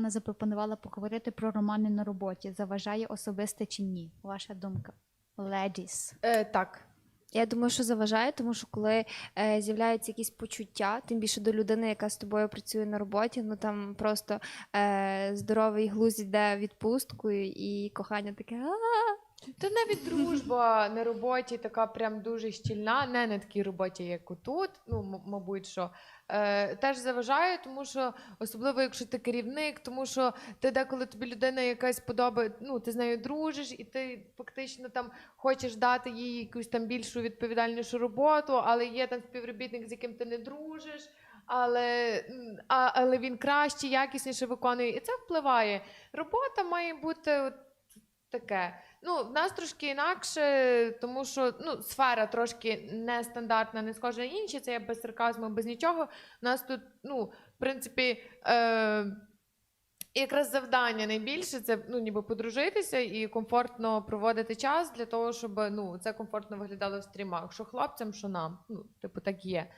Вона запропонувала поговорити про романи на роботі. Заважає особисте чи ні? Ваша думка? Ледіс. Е, так. Я думаю, що заважає, тому що коли е, з'являються якісь почуття, тим більше до людини, яка з тобою працює на роботі, ну там просто е, здоровий глузд йде в відпустку і, і кохання таке. «А-а-а». Та навіть дружба на роботі така прям дуже щільна, не на такій роботі, як отут. Ну, м- мабуть, що е, теж заважає, тому що особливо, якщо ти керівник, тому що ти деколи тобі людина якась подобає, ну ти з нею дружиш, і ти фактично там хочеш дати їй якусь там більшу відповідальнішу роботу, але є там співробітник, з яким ти не дружиш. Але, а, але він краще, якісніше виконує, і це впливає. Робота має бути таке. Ну, в нас трошки інакше, тому що ну, сфера трошки нестандартна, не схожа на інші. Це я без сарказму, без нічого. У нас тут, ну, в принципі, е, якраз завдання найбільше це ну, ніби подружитися і комфортно проводити час для того, щоб ну, це комфортно виглядало в стрімах. Що хлопцям, що нам. Ну, типу, так є.